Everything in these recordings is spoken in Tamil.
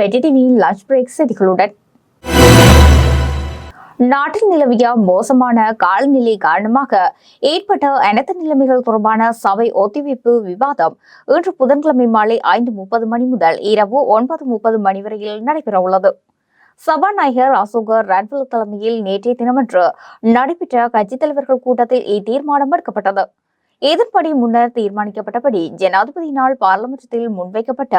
வெட்டிடிவியின் லஞ்ச் பிரேக் செய்திகளுடன் நாட்டில் நிலவிய மோசமான காலநிலை காரணமாக ஏற்பட்ட அனைத்து நிலைமைகள் தொடர்பான சபை ஒத்திவைப்பு விவாதம் இன்று புதன்கிழமை மாலை ஐந்து முப்பது மணி முதல் இரவு ஒன்பது முப்பது மணி வரையில் நடைபெறவுள்ளது. சபாநாயகர் அசோகர் ரன்வல் தலைமையில் நேற்றைய தினமன்று நடைபெற்ற கட்சித் தலைவர்கள் கூட்டத்தில் இத்தீர்மானம் எடுக்கப்பட்டது. இதன்படி முன்னர் தீர்மானிக்கப்பட்டபடி ஜனாதிபதியினால் பாராளுமன்றத்தில் முன்வைக்கப்பட்ட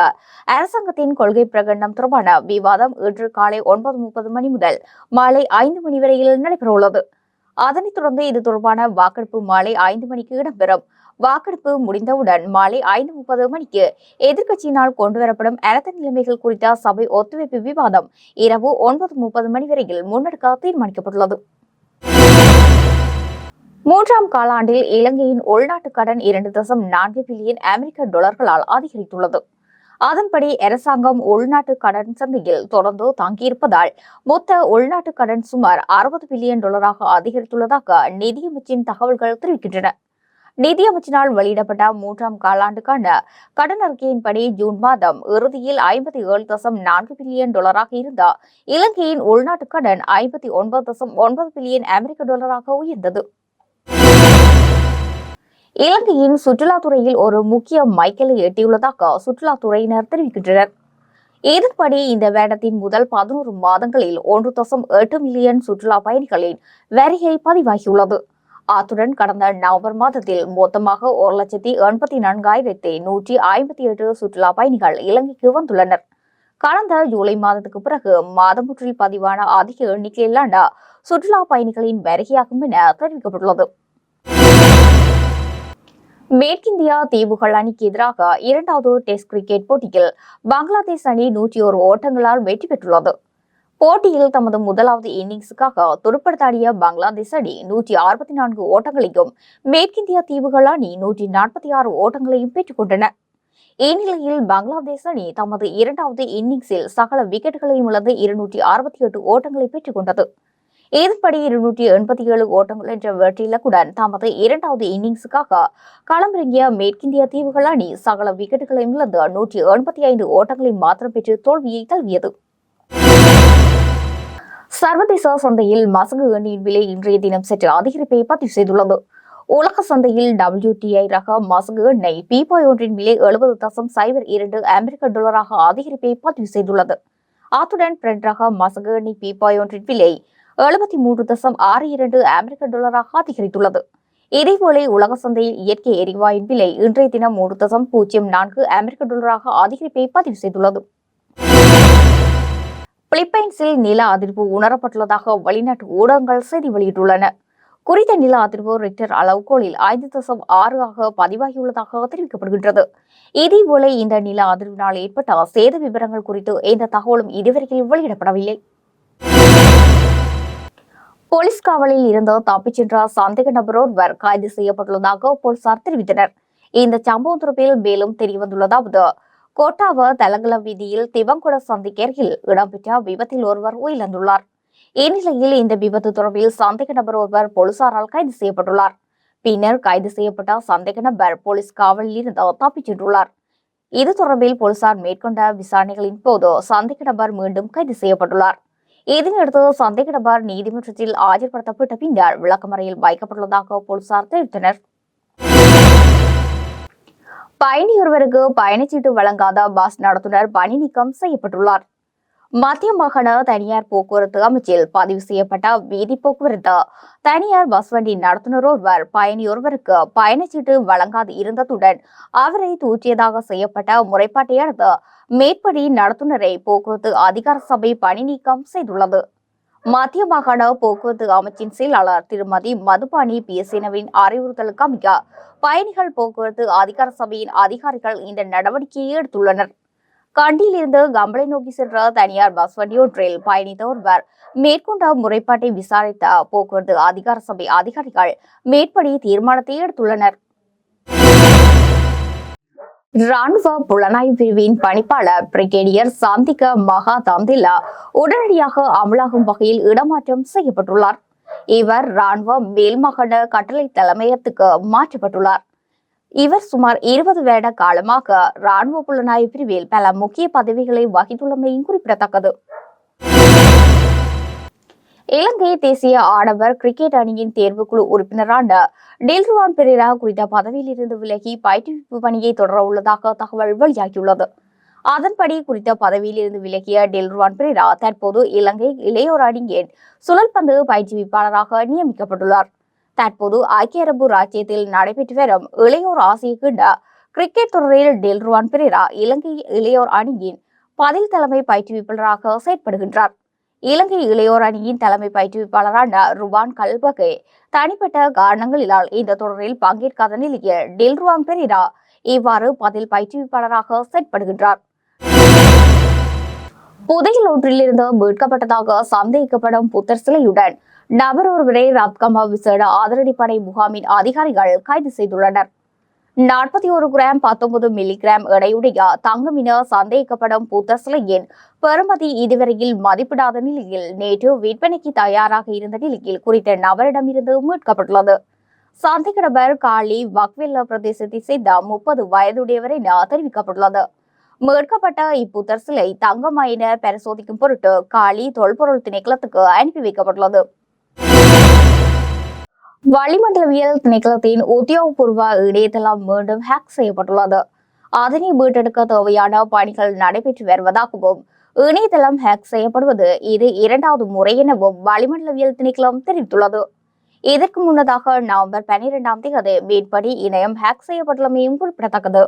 அரசாங்கத்தின் கொள்கை பிரகடனம் தொடர்பான விவாதம் இன்று காலை ஒன்பது முப்பது மணி முதல் மாலை ஐந்து மணி வரையில் நடைபெறவுள்ளது. அதனைத் தொடர்ந்து இது தொடர்பான வாக்கெடுப்பு மாலை ஐந்து மணிக்கு இடம்பெறும். வாக்கெடுப்பு முடிந்தவுடன் மாலை ஐந்து முப்பது மணிக்கு எதிர்க்கட்சியினால் கொண்டுவரப்படும் அரச நிலைமைகள் குறித்த சபை ஒத்துழைப்பு விவாதம் இரவு ஒன்பது முப்பது மணி வரையில் முன்னெடுக்க தீர்மானிக்கப்பட்டுள்ளது. மூன்றாம் காலாண்டில் இலங்கையின் உள்நாட்டு கடன் இரண்டு தசம் நான்கு பில்லியன் அமெரிக்க டாலர்களால் அதிகரித்துள்ளது. அதன்படி அரசாங்கம் உள்நாட்டு கடன் சந்தையில் தொடர்ந்து தங்கியிருப்பதால் மொத்த உள்நாட்டு கடன் சுமார் அறுபது பில்லியன் டாலராக அதிகரித்துள்ளதாக நிதியமைச்சின் தகவல்கள் தெரிவிக்கின்றன. நிதியமைச்சினால் வெளியிடப்பட்ட மூன்றாம் காலாண்டுக்கான கடன் அறிக்கையின்படி ஜூன் மாதம் இறுதியில் ஐம்பத்தி ஏழு தசம் நான்கு பில்லியன் டாலராக இருந்த இலங்கையின் உள்நாட்டு கடன் ஐம்பத்தி ஒன்பது தசம் ஒன்பது பில்லியன் அமெரிக்க டாலராக உயர்ந்தது. இலங்கையின் சுற்றுலாத்துறையில் ஒரு முக்கிய மைக்கேலை எட்டியுள்ளதாக சுற்றுலாத்துறையினர் தெரிவிக்கின்றனர். இதன்படி இந்த வேடத்தின் முதல் பதினோரு மாதங்களில் ஒன்று தசம் எட்டு மில்லியன் சுற்றுலா பயணிகளின் வருகை பதிவாகியுள்ளது. அத்துடன் கடந்த நவம்பர் மாதத்தில் மொத்தமாக ஒரு லட்சத்தி எண்பத்தி நான்காயிரத்தி நூற்றி ஐம்பத்தி எட்டு சுற்றுலா பயணிகள் இலங்கைக்கு வந்துள்ளனர். கடந்த ஜூலை மாதத்துக்கு பிறகு மாதமுற்றில் பதிவான அதிக எண்ணிக்கையிலான சுற்றுலா பயணிகளின் வருகையாகும் என தெரிவிக்கப்பட்டுள்ளது. மேற்கிந்தியா தீவுகள் அணிக்கு எதிராக இரண்டாவது டெஸ்ட் கிரிக்கெட் போட்டியில் பங்களாதேஷ் அணி நூற்றி ஒரு ஓட்டங்களால் வெற்றி பெற்றுள்ளது. போட்டியில் தமது முதலாவது இன்னிங்ஸுக்காக துடுப்படுத்தாடிய பங்களாதேஷ் அணி நூற்றி அறுபத்தி நான்கு ஓட்டங்களையும் மேற்கிந்தியா தீவுகள் அணி நூற்றி நாற்பத்தி ஆறு ஓட்டங்களையும் பெற்றுக்கொண்டன இந்நிலையில் பங்களாதேஷ் அணி தமது இரண்டாவது இன்னிங்ஸில் சகல விக்கெட்டுகளையும் இழந்து இருநூற்றி அறுபத்தி எட்டு ஓட்டங்களை பெற்றுக் கொண்டது. இதன்படி இருநூற்றி எண்பத்தி ஏழு ஓட்டங்கள் என்ற வெற்றி இலக்குடன் தமது இரண்டாவது இன்னிங்ஸுக்காக களமிறங்கிய மேற்கிந்திய தீவுகள் அணி சகல விக்கெட்டுகளையும் இழந்து நூற்றி எண்பத்தி ஐந்து ஓட்டங்களை மாத்திரம் பெற்று தோல்வியை தழுவியது. சர்வதேச சந்தையில் மசகு எண்ணெயின் விலை இன்றைய தினம் சற்று அதிகரிப்பை பதிவு செய்துள்ளது. உலக சந்தையில் டபிள்யூடிஐ ரக மசகு எண்ணெய் பீப்பாய் ஒன்றின் விலை எழுபது தசம் சைபர் இரண்டு அமெரிக்க டாலராக அதிகரிப்பை பதிவு செய்துள்ளது. அத்துடன் பிரெண்ட் ரக மசகு எண்ணெய் பீப்பாய் ஒன்றின் விலை எழுபத்தி மூன்று தசம் ஆறு இரண்டு அமெரிக்க டாலராக அதிகரித்துள்ளது. இதேபோல உலக சந்தையில் இயற்கை எரிவாயின் விலை இன்றைய தினம் மூன்று தசம் பூஜ்ஜியம் நான்கு அமெரிக்க டாலராக அதிகரிப்பை பதிவு செய்துள்ளது. பிலிப்பைன்ஸில் நில அதிர்வு உணரப்பட்டுள்ளதாக வெளிநாட்டு ஊடகங்கள் செய்தி வெளியிட்டுள்ளன. குறித்த நில அதிர்வு ரிக்டர் அளவுகோலில் ஐந்து தசம் ஆறு ஆக பதிவாகியுள்ளதாக தெரிவிக்கப்படுகின்றது. இதேபோல இந்த நில அதிர்வினால் ஏற்பட்ட சேத விவரங்கள் குறித்து எந்த தகவலும் இதுவரையில் வெளியிடப்படவில்லை. போலீஸ் காவலில் இருந்து தப்பிச் சென்ற சந்தேக நபர் ஒருவர் கைது செய்யப்பட்டுள்ளதாக போலீசார் தெரிவித்தனர். இந்த சம்பவம் தொடர்பில் மேலும் தெரியவந்துள்ளதாவது கோட்டாவ தலங்கல வீதியில் திவங்குட சந்திக்கு இடம்பெற்ற விபத்தில் ஒருவர் உயிரிழந்துள்ளார். இந்நிலையில் இந்த விபத்து தொடர்பில் சந்தேக நபர் ஒருவர் போலீசாரால் கைது செய்யப்பட்டுள்ளார் பின்னர் கைது செய்யப்பட்ட சந்தேக நபர் போலீஸ் காவலில் இருந்து தப்பிச் சென்றுள்ளார் இது தொடர்பில் போலீசார் மேற்கொண்ட விசாரணைகளின் போது சந்தேக நபர் மீண்டும் கைது செய்யப்பட்டுள்ளார் இதனையடுத்து சந்தேக நபர் நீதிமன்றத்தில் ஆஜர்படுத்தப்பட்ட பின்னர் விளக்கமறையில் வைக்கப்பட்டுள்ளதாக போலீசார் தெரிவித்தனர் பயணியொருவருக்கு பயணச்சீட்டு வழங்காத பஸ் நடத்துனர் பணி நீக்கம் செய்யப்பட்டுள்ளார் மத்திய மாகாண தனியார் போக்குவரத்து அமைச்சில் பதிவு செய்யப்பட்ட வீதி போக்குவரத்து. தனியார் பஸ் வண்டி நடத்துனர் ஒருவர் பயணியொருவருக்கு பயணச்சீட்டு வழங்காது இருந்ததுடன் அவரை தூற்றியதாக செய்யப்பட்ட முறைப்பாட்டை அடுத்து மேற்படி நடத்துனரை போக்குவரத்து அதிகார சபை பணி நீக்கம் செய்துள்ளது. மத்திய மாகாண போக்குவரத்து அமைச்சின் செயலாளர் திருமதி மதுபானி பிஎஸ்எனவின் அறிவுறுத்தலுக்கு அமைய பயணிகள் போக்குவரத்து அதிகார சபையின் அதிகாரிகள் இந்த நடவடிக்கையை எடுத்துள்ளனர். கண்டியிலிருந்து கம்பளை நோக்கி சென்ற தனியார் பஸ் வண்டி ஒன்றில் பயணித்த ஒருவர் மேற்கொண்ட முறைப்பாட்டை விசாரித்த போக்குவரத்து அதிகார சபை அதிகாரிகள் மேற்படி தீர்மானத்தை எடுத்துள்ளனர். ராணுவ புலனாய்வு பிரிவின் பணிப்பாளர் பிரிகேடியர் சாந்திக மகா தந்திலா உடனடியாக அமலாகும் வகையில் இடமாற்றம் செய்யப்பட்டுள்ளார். இவர் ராணுவ மேல்மாகாண கட்டளை தலைமையகத்துக்கு மாற்றப்பட்டுள்ளார். இவர் சுமார் இருபது வருட காலமாக ராணுவ புலனாய்வு பிரிவில் பல முக்கிய பதவிகளை வகித்துள்ளமையும் குறிப்பிடத்தக்கது. இலங்கை தேசிய ஆடவர் கிரிக்கெட் அணியின் தேர்வுக்குழு உறுப்பினரான டில்ருவான் பெரேரா குறித்த பதவியிலிருந்து விலகி பயிற்றுவிப்பு பணியை தொடர உள்ளதாக தகவல் வெளியாகியுள்ளது. அதன்படி குறித்த பதவியில் இருந்து விலகிய டில்ருவான் பெரேரா தற்போது இலங்கை இளையோர் அணியின் சுழல்பந்து பயிற்றுவிப்பாளராக நியமிக்கப்பட்டுள்ளார். தற்போது ஐக்கிய அரபு ராஜ்யத்தில் நடைபெற்று வரும் இளையோர் ஆசிய கிண்ட கிரிக்கெட் தொடரில் டெல்ருவான் பெரேரா இலங்கை இளையோர் அணியின் பதில் தலைமை பயிற்றுவிப்பாளராக செயற்படுகின்றார். இலங்கை இளையோர் அணியின் தலைமை பயிற்றுவிப்பாளரான ருவான் கல்பகே தனிப்பட்ட காரணங்களினால் இந்த தொடரில் பங்கேற்காத நிலையில் டில்ருவான் பெரேரா இவ்வாறு பதில் பயிற்றுவிப்பாளராக செயற்படுகின்றார். புதையல் ஒன்றிலிருந்து மீட்கப்பட்டதாக சந்தேகிக்கப்படும் புத்தர் சிலையுடன் நபர் ஒருவரை ரத்கமா விசேட ஆதரடிப்படை முகாமின் அதிகாரிகள் கைது செய்துள்ளனர். நாற்பத்தி ஒரு கிராம் பத்தொன்பது மில்லிகிராம் எடையுடைய தங்கமின சந்தேகிக்கப்படும் புத்தர் சிலையின் பெறுமதி இதுவரையில் மதிப்பிடாத நிலையில் நேற்று விற்பனைக்கு தயாராக இருந்த நிலையில் குறித்த நபரிடமிருந்து மீட்கப்பட்டுள்ளது. சந்தேக நபர் காலி வக்வெல்ல பிரதேசத்தை சேர்ந்த முப்பது வயதுடையவர் என தெரிவிக்கப்பட்டுள்ளது. மீட்கப்பட்ட இப்புத்தர் சிலை தங்கமா பரிசோதிக்கும் பொருட்டு காளி தொல்பொருள் திணைக்களத்துக்கு அனுப்பி வைக்கப்பட்டுள்ளது. வளிமண்டலவியல் திணைக்களத்தின் உத்தியோகபூர்வ இணையதளம் மீண்டும் ஹேக் செய்யப்பட்டுள்ளது. அதனை மீட்டெடுக்க தேவையான பணிகள் நடைபெற்று வருவதாகவும் இணையதளம் ஹேக் செய்யப்படுவது இது இரண்டாவது முறை எனவும் வளிமண்டலவியல் திணைக்களம் தெரிவித்துள்ளது. இதற்கு முன்னதாக நவம்பர் பனிரெண்டாம் தேதி மேற்படி இணையம் ஹேக் செய்யப்பட்டுள்ளமையும் குறிப்பிடத்தக்கது.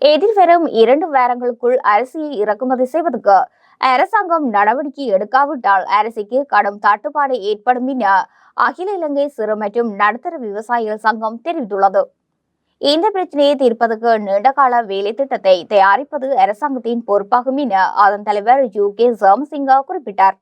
எதிர்வரும் இரண்டு வாரங்களுக்குள் அரிசியை இறக்குமதி செய்வதற்கு அரசாங்கம் நடவடிக்கை எடுக்காவிட்டால் அரிசிக்கு கடும் தட்டுப்பாடு ஏற்படும் என அகில இலங்கை சிறு மற்றும் நடுத்தர விவசாயிகள் சங்கம் தெரிவித்துள்ளது. இந்த பிரச்சனையை தீர்ப்பதற்கு நீண்டகால வேலை திட்டத்தை தயாரிப்பது அரசாங்கத்தின் பொறுப்பாகும் என அதன் தலைவர் யூ. கே. சோமசிங்கா குறிப்பிட்டார்.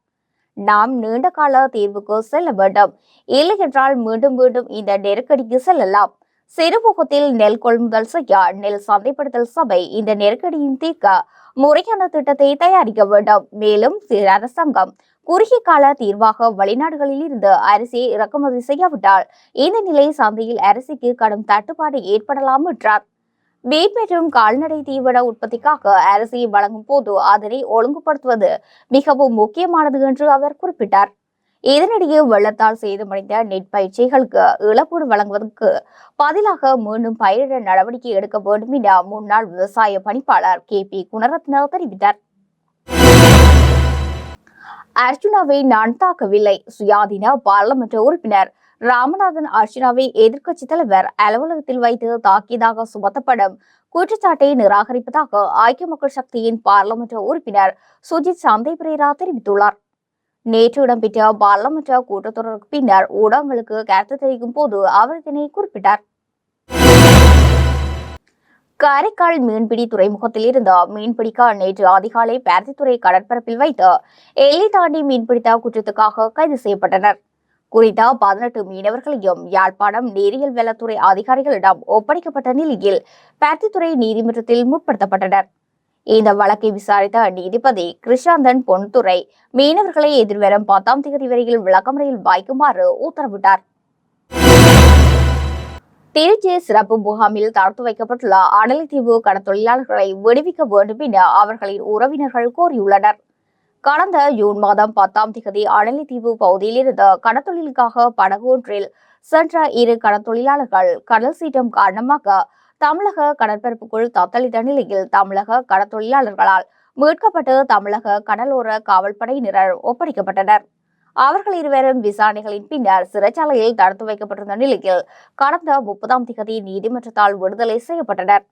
நாம் நீண்டகால தீர்வுக்கு செல்ல வேண்டும். இல்லையென்றால் மீண்டும் மீண்டும் இந்த நெருக்கடிக்கு செல்லலாம். சிறுமுகத்தில் நெல் கொள்முதல் செய்ய நெல் சந்தைப்படுத்தல் சபை இந்த நெருக்கடியின் தீர்க்க முறையான திட்டத்தை தயாரிக்க வேண்டும். மேலும் சிறு அரசாங்கம் குறுகிய கால தீர்வாக வெளிநாடுகளில் இருந்து அரிசியை இறக்குமதி செய்யாவிட்டால் இந்த நிலை சந்தையில் அரிசிக்கு கடும் தட்டுப்பாடு ஏற்படலாம் என்றார். மீன் மற்றும் கால்நடை தீவன உற்பத்திக்காக அரிசியை வழங்கும் போது அதனை ஒழுங்குபடுத்துவது மிகவும் முக்கியமானது என்று அவர் குறிப்பிட்டார். இதனிடையே வெள்ளத்தால் சேதமடைந்த நெற்பயிற்சிகளுக்கு இழப்பீடு வழங்குவதற்கு பதிலாக மீண்டும் பயிரிட நடவடிக்கை எடுக்க வேண்டும் என முன்னாள் விவசாய பணிப்பாளர் கே பி குணரத்ன தெரிவித்தார். அர்ஜுனாவை நான் தாக்கவில்லை. சுயாதீன பாராளுமன்ற உறுப்பினர் ராமநாதன் அர்ஜுனாவை எதிர்க்கட்சி தலைவர் அலுவலகத்தில் வைத்து தாக்கியதாக சுமத்தப்படும் குற்றச்சாட்டை நிராகரிப்பதாக ஐக்கிய மக்கள் சக்தியின் பாராளுமன்ற உறுப்பினர் சுஜித் சந்தை பிரேரா தெரிவித்துள்ளார். நேற்று இடம்பெற்ற பாராளுமன்ற கூட்டத்தொடருக்கு பின்னர் ஊடகங்களுக்கு கருத்து தெரிவிக்கும் போது அவர் இதனை குறிப்பிட்டார். காரைக்கால் மீன்பிடி துறைமுகத்தில் இருந்த மீன்பிடிக்க நேற்று அதிகாலை பருத்தித்துறை கடற்பரப்பில் வைத்து எல்லை தாண்டி மீன்பிடித்த குற்றத்துக்காக கைது செய்யப்பட்டனர். குறித்த பதினெட்டு மீனவர்களையும் யாழ்ப்பாணம் நீரியல் வளத்துறை அதிகாரிகளிடம் ஒப்படைக்கப்பட்ட நிலையில் பருத்தித்துறை நீதிமன்றத்தில் முற்படுத்தப்பட்டனர். இந்த வழக்கை விசாரித்த நீதிபதி கிருஷாந்தன் பொன்துறை மீனவர்களை எதிர்வரும் பத்தாம் தேதி வரையில் விளக்கமறையில் வைக்குமாறு உத்தரவிட்டார். திருச்சி சிறப்பு முகாமில் தடுத்து வைக்கப்பட்டுள்ள அடலித்தீவு கடத்தொழிலாளர்களை விடுவிக்க வேண்டும் என அவர்களின் உறவினர்கள் கோரியுள்ளனர். கடந்த ஜூன் மாதம் பத்தாம் தேதி அடலித்தீவு பகுதியில் இருந்த கடத்தொழிலுக்காக படகு ஒன்றில் சென்ற இரு கடத்தொழிலாளர்கள் கடல் சீற்றம் காரணமாக தமிழக கடற்பரப்புக்குள் தத்தளித்த நிலையில் தமிழக கடத்தொழிலாளர்களால் மீட்கப்பட்டு தமிழக கடலோர காவல்படையினர் ஒப்படைக்கப்பட்டனர். அவர்கள் இருவரும் விசாரணைகளின் பின்னர் சிறைச்சாலையில் தடுத்து வைக்கப்பட்டிருந்த நிலையில் கடந்த முப்பதாம் திகதி நீதிமன்றத்தால் விடுதலை செய்யப்பட்டனர்.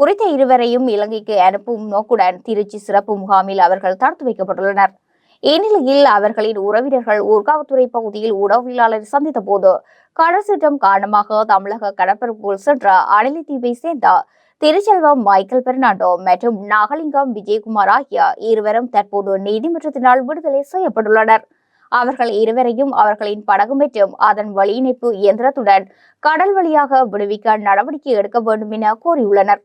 குறித்த இருவரையும் இலங்கைக்கு அனுப்பும் நோக்குடன் திருச்சி சிறப்பு முகாமில் அவர்கள் தடுத்து வைக்கப்பட்டுள்ளனர். இந்நிலையில் அவர்களின் உறவினர்கள் ஊர்காவத்துறை பகுதியில் உடவியலாளர் சந்தித்த போது கடற்சீற்றம் காரணமாக தமிழக கடற்பரப்புக்குள் சென்ற அணிலித்தீவை சேர்ந்த திருச்செல்வம் மைக்கேல் பெர்னாண்டோ மற்றும் நாகலிங்கம் விஜயகுமார் ஆகிய இருவரும் தற்போது நீதிமன்றத்தினால் விடுதலை செய்யப்பட்டுள்ளனர். அவர்கள் இருவரையும் அவர்களின் படகு மற்றும் அதன் வழி இணைப்பு இயந்திரத்துடன் கடல் வழியாக விடுவிக்க நடவடிக்கை எடுக்க வேண்டும் என கோரியுள்ளனர்.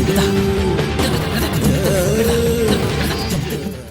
这个大。